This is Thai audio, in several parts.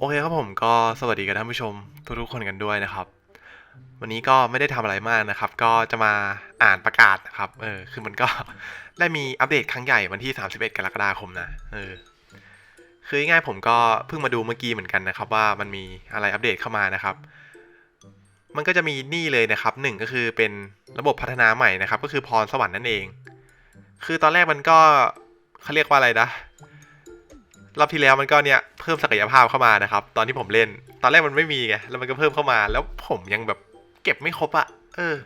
โอเคครับผมก็สวัสดีกับท่านผู้ชมทุกๆคนกันด้วยนะครับ วันนี้ก็ไม่ได้ทำอะไรมากนะครับ ก็จะมาอ่านประกาศนะครับเออคือมันก็ได้มีอัปเดตครั้งใหญ่วันที่ 31 กรกฎาคมนะเออคือง่ายผมก็เพิ่งมาดูเมื่อกี้เหมือนกันนะครับ ว่ามันมีอะไรอัปเดตเข้ามานะครับ มันก็จะมีนี่เลยนะครับหนึ่งก็คือเป็นระบบพัฒนาใหม่นะครับ ก็คือพรสวรรค์นั่นเอง คือตอนแรกมันก็เขาเรียกว่าอะไรนะ รอบที่แล้วมันก็เนี่ยเพิ่มศักยภาพเข้ามานะครับ ตอนที่ผมเล่น ตอนแรกมันไม่มีไงแล้วมันก็เพิ่มเข้ามา แล้วผมยังแบบเก็บไม่ครบอะเออ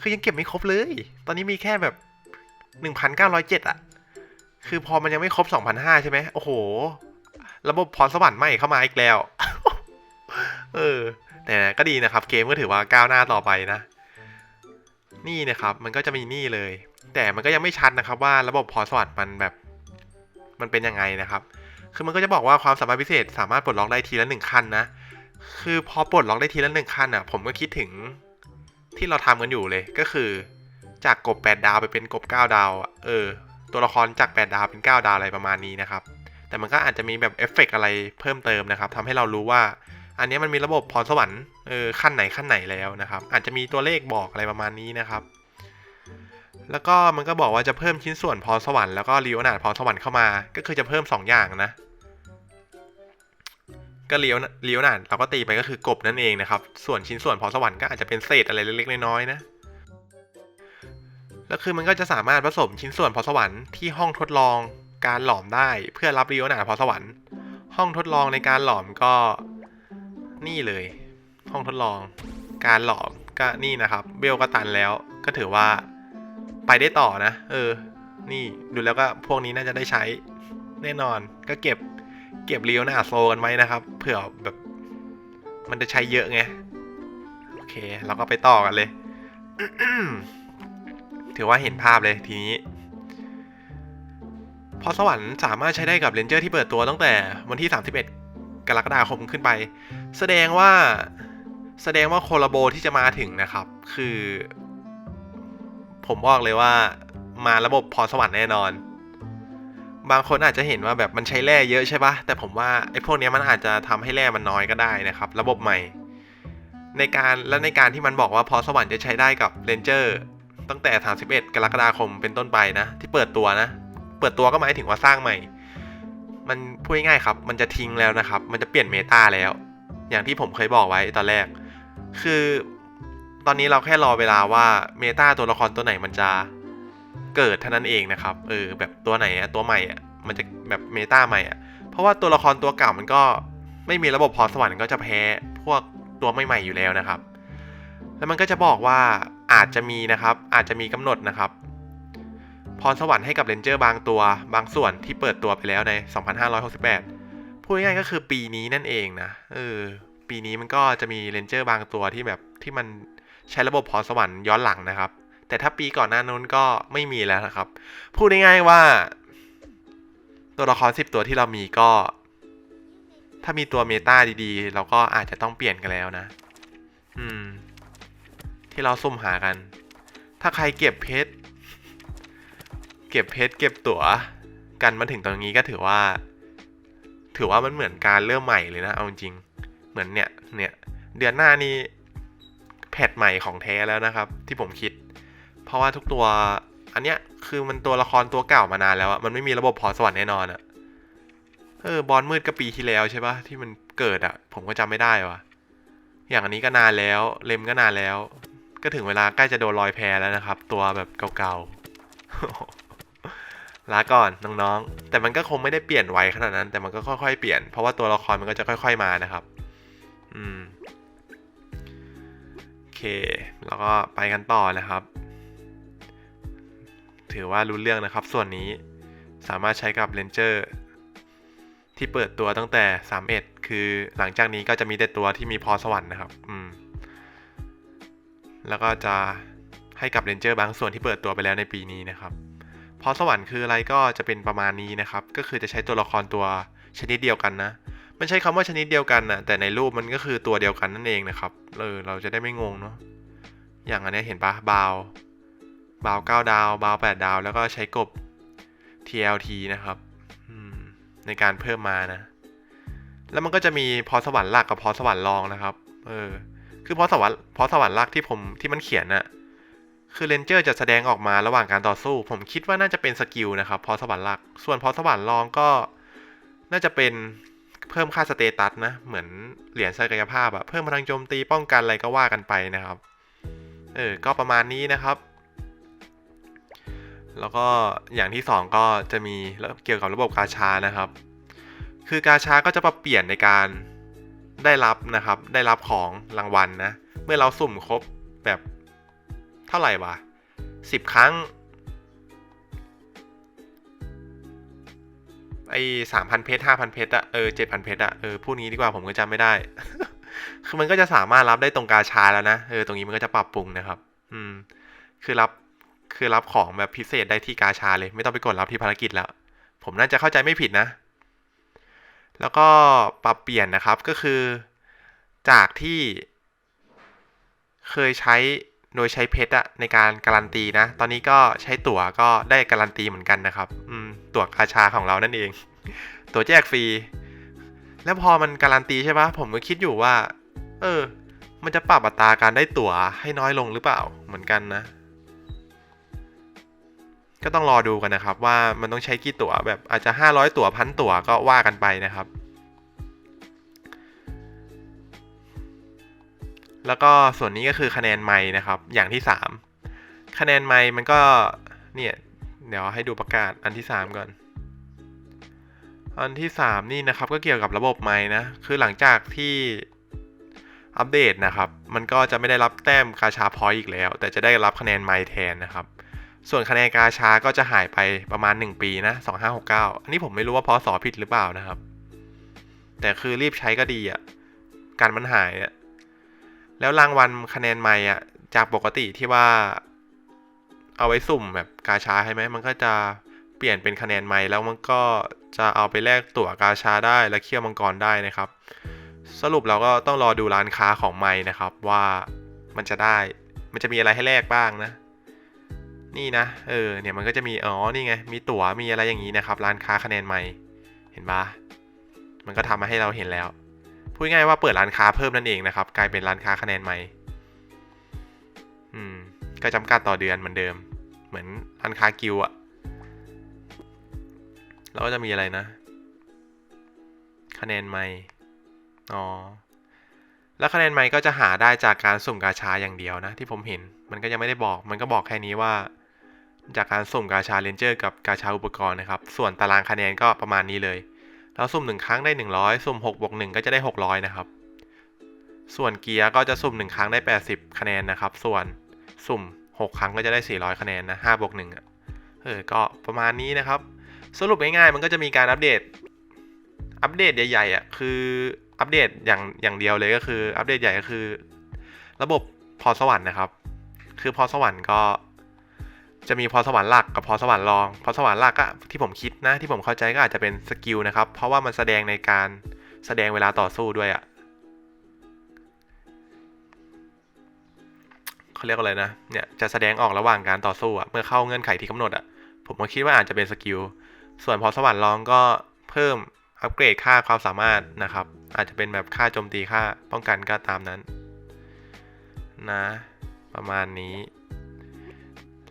คือยังเก็บไม่ครบเลย ตอนนี้มีแค่แบบหนึ่งพันเก้าร้อยเจ็ดอะคือพอมันยังไม่ครบสองพันห้าใช่ไหมโอ้โห ระบบพรสวรรค์ใหม่เข้ามาอีกแล้ว เออ แต่ก็ดีนะครับ เกมก็ถือว่าก้าวหน้าต่อไปนะ นี่นะครับ มันก็จะมีนี่เลย แต่มันก็ยังไม่ชัดนะครับว่าระบบพรสวรรค์มันแบบ มันเป็นยังไงนะครับ คือมันก็จะบอกว่าความสามารถพิเศษ สามารถปลดล็อกได้ทีละหนึ่งขั้นนะ คือพอปลดล็อกได้ทีละหนึ่งขั้นอะ ผมก็คิดถึงที่เราทำกันอยู่เลย ก็คือ จากกบ 8 ดาวไปเป็นกบ 9 ดาว เออ ตัวละครจาก 8 ดาวเป็น 9 ดาวอะไรประมาณนี้นะครับ แต่มันก็อาจจะมีแบบเอฟเฟกต์อะไรเพิ่มเติมนะครับทำให้เรารู้ว่า อันนี้มันมีระบบพรสวรรค์ เออขั้นไหนขั้นไหนแล้วนะครับ อาจจะมีตัวเลขบอกอะไรประมาณนี้นะครับ แล้วก็มันก็บอกว่าจะเพิ่มชิ้นส่วนพรสวรรค์แล้วก็ลีโอนาดพรสวรรค์เข้ามา ก็คือจะเพิ่ม 2 อย่างนะ ก็ลีโอลีโอนาดเราก็ตีไปก็คือกบนั่นเองนะครับ ส่วนชิ้นส่วนพรสวรรค์ก็อาจจะเป็นเศษอะไรเล็กๆน้อยๆนะ แล้วคือมันก็จะสามารถผสมชิ้นส่วนพรสวรรค์ที่ห้องทดลองการหลอมได้เพื่อรับลีโอนาดพรสวรรค์ ห้องทดลองในการหลอมก็นี่เลย ห้องทดลอง การหลอมก็นี่นะครับ เบลก็ตันแล้วก็ถือว่า ไปได้ต่อนะ เออ นี่ดูแล้วก็พวกนี้น่าจะได้ใช้แน่นอนก็เก็บเก็บเลี้ยวหน้าโซกันไว้นะครับ เผื่อแบบมันจะใช้เยอะไง โอเค เราก็ไปต่อกันเลย ถือว่าเห็นภาพเลยทีนี้ พอสวรรค์สามารถใช้ได้กับเลนเจอร์ที่เปิดตัวตั้งแต่วันที่ 31 กรกฎาคมขึ้นไป แสดงว่าแสดงว่าโคลาโบที่จะมาถึงนะครับ คือ ผมบอกเลยว่ามาระบบพรสวรรค์แน่นอน บางคนอาจจะเห็นว่าแบบมันใช้แร่เยอะใช่ปะแต่ผมว่าไอ้พวกนี้มันอาจจะทำให้แร่มันน้อยก็ได้นะครับ ระบบใหม่ ในการและในการที่มันบอกว่าพรสวรรค์จะใช้ได้กับเรนเจอร์ตั้งแต่ 31 กรกฎาคมเป็นต้นไปนะ ที่เปิดตัวนะ เปิดตัวก็หมายถึงว่าสร้างใหม่ มันพูดง่ายๆครับ มันจะทิ้งแล้วนะครับ มันจะเปลี่ยนเมตาแล้ว อย่างที่ผมเคยบอกไว้ตอนแรก คือ ตอนนี้เราแค่รอเวลาว่าเมตาตัวละครตัวไหนมันจะเกิดเท่านั้นเองนะครับ เออ แบบตัวไหนอะตัวใหม่อะมันจะแบบเมตาใหม่อะเพราะว่าตัวละครตัวเก่ามันก็ไม่มีระบบพรสวรรค์ก็จะแพ้พวกตัวใหม่ๆอยู่แล้วนะครับ แล้วมันก็จะบอกว่าอาจจะมีนะครับ อาจจะมีกำหนดนะครับ พรสวรรค์ให้กับเรนเจอร์บางตัวบางส่วนที่เปิดตัวไปแล้วใน 2568 พูดง่ายก็คือปีนี้นั่นเองนะ เออ ปีนี้มันก็จะมีเรนเจอร์บางตัวที่แบบที่มัน ใช้ระบบพรสวรรค์ย้อนหลังนะครับ แต่ถ้าปีก่อนหน้านู้นก็ไม่มีแล้วนะครับ พูดง่ายๆว่า ตัวละครสิบตัวที่เรามีก็ ถ้ามีตัวเมตาดีๆ เราก็อาจจะต้องเปลี่ยนกันแล้วนะ อืม ที่เราซุ่มหากัน ถ้าใครเก็บเพชรเก็บเพชรเก็บตั๋วกันมาถึงตรงนี้ก็ถือว่า ถือว่ามันเหมือนการเริ่มใหม่เลยนะเอาจริง เหมือนเนี่ยเนี่ยเดือนหน้านี่ แพทใหม่ของแท้แล้วนะครับ ที่ผมคิด เพราะว่าทุกตัวอันเนี้ยคือมันตัวละครตัวเก่ามานานแล้วอะมันไม่มีระบบพรสวรรค์แน่นอนอะเออบอลมืดก็ปีที่แล้วใช่ปะที่มันเกิดอะผมก็จำไม่ได้วะอย่างอันนี้ก็นานแล้วเลมก็นานแล้ว ก็ถึงเวลาใกล้จะโดนลอยแพแล้วนะครับ ตัวแบบเก่าๆลาก่อนน้องๆแต่มันก็คงไม่ได้เปลี่ยนไวขนาดนั้น แต่มันก็ค่อยๆเปลี่ยนเพราะว่าตัวละครมันก็จะค่อย ๆมานะครับ อืม เค แล้วก็ไปกันต่อนะครับ ถือว่ารู้เรื่องนะครับ ส่วนนี้สามารถใช้กับเลนเจอร์ที่เปิดตัวตั้งแต่ 31 คือหลังจากนี้ก็จะมีแต่ตัวที่มีพรสวรรค์นะครับ อืม แล้วก็จะให้กับเลนเจอร์บางส่วนที่เปิดตัวไปแล้วในปีนี้นะครับพรสวรรค์คืออะไรก็จะเป็นประมาณนี้นะครับ ก็คือจะใช้ตัวละครตัวชนิดเดียวกันนะ มันใช้คำว่าชนิดเดียวกันนะแต่ในรูปมันก็คือตัวเดียวกันนั่นเองนะครับเออเราจะได้ไม่งงเนาะอย่างอันนี้เห็นปะบาวบาว9ดาวบาว8ดาว แล้วก็ใช้กบ TLT นะครับในการเพิ่มมานะ แล้วมันก็จะมีพรสวรรค์หลักกับพรสวรรค์รองนะครับ เออ คือพรสวรรค์พรสวรรค์หลักที่ผมที่มันเขียนน่ะ คือเรนเจอร์จะแสดงออกมาระหว่างการต่อสู้ ผมคิดว่าน่าจะเป็นสกิลนะครับพรสวรรค์หลัก ส่วนพรสวรรค์รองก็น่าจะเป็น เพิ่มค่าสเตตัสนะ เหมือนเหรียญศักยภาพอะเพิ่มพลังโจมตีป้องกันอะไรก็ว่ากันไปนะครับ เออ ก็ประมาณนี้นะครับ แล้วก็อย่างที่สองก็จะมีเกี่ยวกับระบบกาชานะครับ คือกาชาก็จะปรับเปลี่ยนในการได้รับนะครับ ได้รับของรางวัลนะเมื่อเราสุ่มครบแบบเท่าไหร่วะสิบครั้ง ไอ้สามพันเพชรห้าพันเพชรอะเออเจ็ดพันเพชรอะเออพูดนี้ดีกว่าผมก็จำไม่ได้ คือมันก็จะสามารถรับได้ตรงกาชาแล้วนะเออตรงนี้มันก็จะปรับปรุงนะครับ อืม คือรับคือรับของแบบพิเศษได้ที่กาชาเลย ไม่ต้องไปกดรับที่ภารกิจแล้ว ผมน่าจะเข้าใจไม่ผิดนะ แล้วก็ปรับเปลี่ยนนะครับก็คือ จากที่ เคยใช้โดยใช้เพชรอะในการการันตีนะ ตอนนี้ก็ใช้ตั๋วก็ได้การันตีเหมือนกันนะครับ อืม ตั๋วกาชาของเรานั่นเอง ตั๋วแจกฟรี แล้วพอมันการันตีใช่ปะผมก็คิดอยู่ว่า เออ มันจะปรับอัตราการได้ตั๋วให้น้อยลงหรือเปล่าเหมือนกันนะ ก็ต้องรอดูกันนะครับว่ามันต้องใช้กี่ตั๋วแบบอาจจะ 500 ตั๋วพันตั๋วก็ว่ากันไปนะครับแล้วก็ส่วนนี้ก็คือคะแนนไม้นะครับ อย่างที่ 3 คะแนนไม้มันก็เนี่ย เดี๋ยวให้ดูประกาศอันที่ 3 ก่อน อันที่ 3 นี่นะครับก็เกี่ยวกับระบบไม้นะ คือหลังจากที่อัปเดตนะครับ มันก็จะไม่ได้รับแต้มกาชาพอยต์อีกแล้ว แต่จะได้รับคะแนนไม้แทนนะครับ ส่วนคะแนนกาชาก็จะหายไปประมาณ 1 ปีนะ2569 อันนี้ผมไม่รู้ว่าพอสอผิดหรือเปล่านะครับ แต่คือรีบใช้ก็ดีอะ่ะ การมันหายอะ่ะ แล้วรางวัลคะแนนใหม่อะ จากปกติที่ว่า เอาไว้สุ่มแบบกาชาใช่ไหมมันก็จะเปลี่ยนเป็นคะแนนใหม่แล้วมันก็จะเอาไปแลกตั๋วกาชาได้และเคี่ยวมังกรได้นะครับ สรุปเราก็ต้องรอดูร้านค้าของใหม่นะครับว่ามันจะได้มันจะมีอะไรให้แลกบ้างนะ นี่นะ เออเนี่ยมันก็จะมีอ๋อนี่ไงมีตั๋วมีอะไรอย่างนี้นะครับ ร้านค้าคะแนนใหม่เห็นปะมันก็ทำมาให้เราเห็นแล้วพูดง่ายว่าเปิดร้านค้าเพิ่มนั่นเองนะครับ กลายเป็นร้านค้าคะแนนใหม่ อืม ก็จำกัดต่อเดือนเหมือนเดิม เหมือนร้านค้ากิวอะแล้วก็จะมีอะไรนะ คะแนนใหม่อ๋อแล้วคะแนนใหม่ก็จะหาได้จากการสุ่มกาชาอย่างเดียวนะ ที่ผมเห็นมันก็ยังไม่ได้บอก มันก็บอกแค่นี้ว่า จากการสุ่มกาชาเลนเจอร์กับกาชาอุปกรณ์นะครับ ส่วนตารางคะแนนก็ประมาณนี้เลยเราสุ่มหนึ่งครั้งได้ 100 สุ่ม6บวก1ก็จะได้ 600 นะครับ ส่วนเกียร์ก็จะสุ่ม 1 ครั้งได้ 80 คะแนนนะครับ ส่วน สุ่ม 6 ครั้งก็จะได้ 400 คะแนนนะ5บวก1อะเออก็ประมาณนี้นะครับ สรุปง่ายๆมันก็จะมีการอัปเดต อัปเดตใหญ่ๆอะคืออัปเดตอย่างอย่างเดียวเลยก็คือ อัปเดตใหญ่ก็คือ ระบบพรสวรรค์นะครับ คือพรสวรรค์ก็จะมีพรสวรรค์หลักกับพรสวรรค์รองพรสวรรค์หลักอะที่ผมคิดนะที่ผมเข้าใจก็อาจจะเป็นสกิลนะครับ เพราะว่ามันแสดงในการแสดงเวลาต่อสู้ด้วยอะ เขาเรียกอะไรนะเนี่ยจะแสดงออกระหว่างการต่อสู้อะเมื่อเข้าเงื่อนไขที่กำหนดอะผมก็คิดว่าอาจจะเป็นสกิลส่วนพรสวรรค์รองก็เพิ่มอัปเกรดค่าความสามารถนะครับ อาจจะเป็นแบบค่าโจมตีค่าป้องกันก็ตามนั้นนะประมาณนี้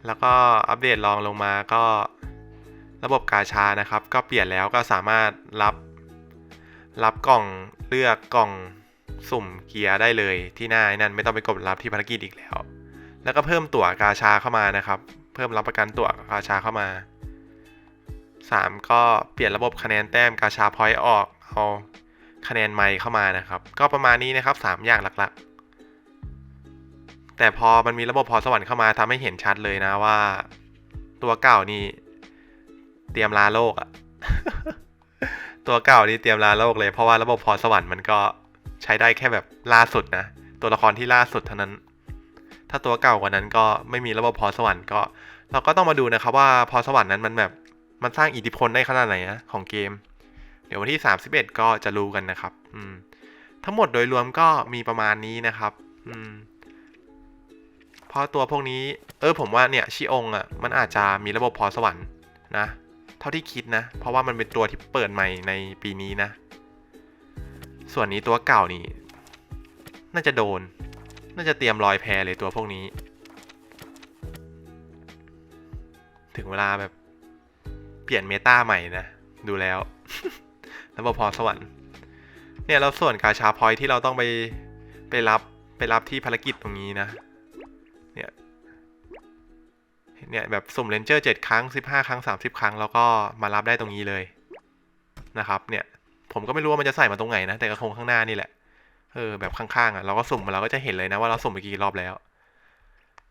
แล้วก็อัปเดตรองลงมาก็ระบบกาชานะครับ ก็เปลี่ยนแล้วก็สามารถรับรับกล่องเลือกกล่องสุ่มเกียร์ได้เลยที่หน้านั่นไม่ต้องไปกดรับที่ภารกิจอีกแล้ว แล้วก็เพิ่มตั๋วกาชาเข้ามานะครับ เพิ่มรับประกันตั๋วกาชาเข้ามา 3 ก็เปลี่ยนระบบคะแนนแต้มกาชาพอยต์ออกเอาคะแนนไมค์เข้ามานะครับ ก็ประมาณนี้นะครับ 3 อย่างหลักๆ แต่พอมันมีระบบพอสวรรค์เข้ามาทำให้เห็นชัดเลยนะว่า ตัวเก่านี่เตรียมลาโลกอะตัวเก่านี่เตรียมลาโลกเลยเพราะว่าระบบพรสวรรค์มันก็ใช้ได้แค่แบบล่าสุดนะ ตัวละครที่ล่าสุดเท่านั้น ถ้าตัวเก่ากว่านั้นก็ไม่มีระบบพรสวรรค์ก็ เราก็ต้องมาดูนะครับว่าพรสวรรค์นั้นมันแบบมันสร้างอิทธิพลได้ขนาดไหนนะของเกม เดี๋ยววันที่ 31 ก็จะรู้กันนะครับ อืม ทั้งหมดโดยรวมก็มีประมาณนี้นะครับ อืมเพราะตัวพวกนี้ เออผมว่าเนี่ยชิองอะมันอาจจะมีระบบพรสวรรค์นะ เท่าที่คิดนะ เพราะว่ามันเป็นตัวที่เปิดใหม่ในปีนี้นะ ส่วนนี้ตัวเก่านี่ น่าจะโดน น่าจะเตรียมรอยแพรเลยตัวพวกนี้ ถึงเวลาแบบ เปลี่ยนเมตาใหม่นะ ดูแล้วแล้วพอสวรรค์ เนี่ยแล้วส่วนกาชาพอยที่เราต้องไปไปรับไปรับที่ภารกิจตรงนี้นะ เนี่ย เนี่ยแบบสุ่มเลนเจอร์เจ็ดครั้งสิบห้าครั้งสามสิบครั้ง แล้วก็มารับได้ตรงนี้เลยนะครับ เนี่ย ผมก็ไม่รู้ว่ามันจะใส่มาตรงไหนนะ แต่ก็คงข้างหน้านี่แหละ เออแบบข้างๆอะเราก็สุ่มมาเราก็จะเห็นเลยนะว่าเราสุ่มไปกี่รอบแล้ว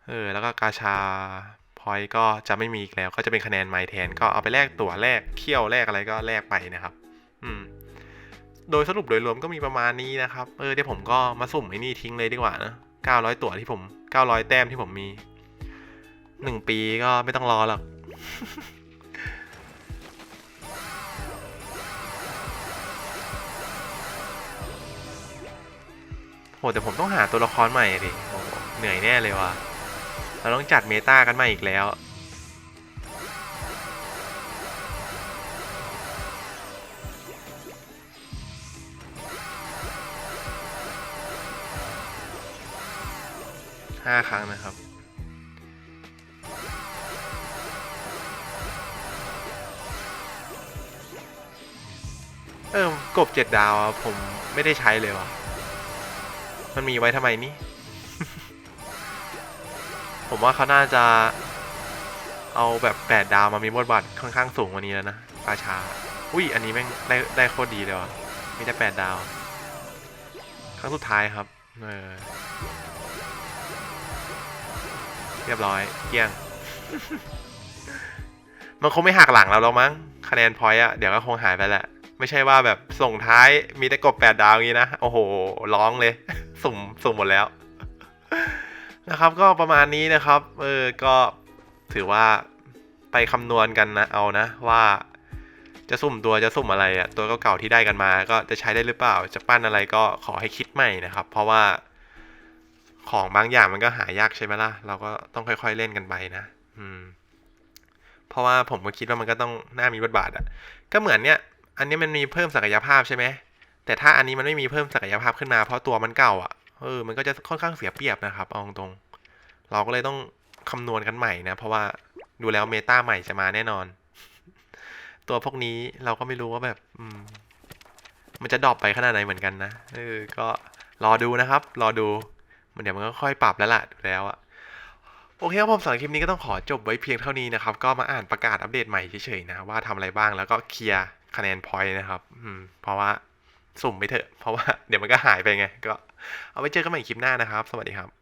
เออ แล้วก็กาชาพอยก็จะไม่มีอีกแล้ว ก็จะเป็นคะแนนไมล์แทน ก็เอาไปแลกตั๋วแลกเขี้ยวแลกอะไรก็แลกไปนะครับ อืม โดยสรุปโดยรวมก็มีประมาณนี้นะครับ เออเดี๋ยวผมก็มาสุ่มไอ้นี่ทิ้งเลยดีกว่านะ900ตั๋วที่ผม900แต้มที่ผมมีหนึ่งปีก็ไม่ต้องรอหรอก โหแต่ผมต้องหาตัวละครใหม่ดิโหเหนื่อยแน่เลยว่ะเราต้องจัดเมตากันใหม่อีกแล้ว ห้าครั้งนะครับเออกบเจ็ดดาวผมไม่ได้ใช้เลยว่ะ มันมีไว้ทำไมนี่ ผมว่าเขาน่าจะ เอาแบบแปดดาวมามีบทบาทค่อนข้างสูงกว่านี้แล้วนะปราชา อุ้ย อันนี้แม่งได้ได้โคตรดีเลยว่ะมีได้แปดดาว ครั้งสุดท้ายครับ เออ เรียบร้อย เกลี้ยง มันคงไม่หักหลังเราแล้วมั้ง คะแนนพอยต์อะเดี๋ยวก็คงหายไปแหละไม่ใช่ว่าแบบส่งท้ายมีแต่กบแปดดาวอย่างนี้นะ โอ้โห ร้องเลย สุ่มสุ่มหมดแล้วนะครับ ก็ประมาณนี้นะครับ เออก็ถือว่าไปคำนวณกันนะเอานะว่าจะสุ่มตัวจะสุ่มอะไรอะตัวเก่าๆที่ได้กันมา ก็จะใช้ได้หรือเปล่า จะปั้นอะไรก็ขอให้คิดใหม่นะครับ เพราะว่าของบางอย่างมันก็หายากใช่ไหมล่ะ เราก็ต้องค่อยๆเล่นกันไปนะ อืม เพราะว่าผมก็คิดว่ามันก็ต้องน่ามีบทบาทอะก็เหมือนเนี้ย อันนี้มันมีเพิ่มศักยภาพใช่ไหม แต่ถ้าอันนี้มันไม่มีเพิ่มศักยภาพขึ้นมาเพราะตัวมันเก่าอะเออมันก็จะค่อนข้างเสียเปรียบนะครับเอาตรงเราก็เลยต้องคำนวณกันใหม่นะ เพราะว่าดูแล้วเมตาใหม่จะมาแน่นอน ตัวพวกนี้เราก็ไม่รู้ว่าแบบ อืม มันจะดรอปไปขนาดไหนเหมือนกันนะเออ ก็รอดูนะครับ รอดู มันเดี๋ยวมันก็ค่อยปรับแล้วล่ะดูแล้วอะโอเคครับผมสำหรับคลิปนี้ก็ต้องขอจบไว้เพียงเท่านี้นะครับ ก็มาอ่านประกาศอัปเดตใหม่เฉยๆนะ ว่าทำอะไรบ้างแล้วก็เคลียร์คะแนนพอยต์นะครับ อืม เพราะว่า สุ่มไปเถอะ เพราะว่าเดี๋ยวมันก็หายไปไง ก็เอาไว้เจอกันใหม่คลิปหน้านะครับ สวัสดีครับ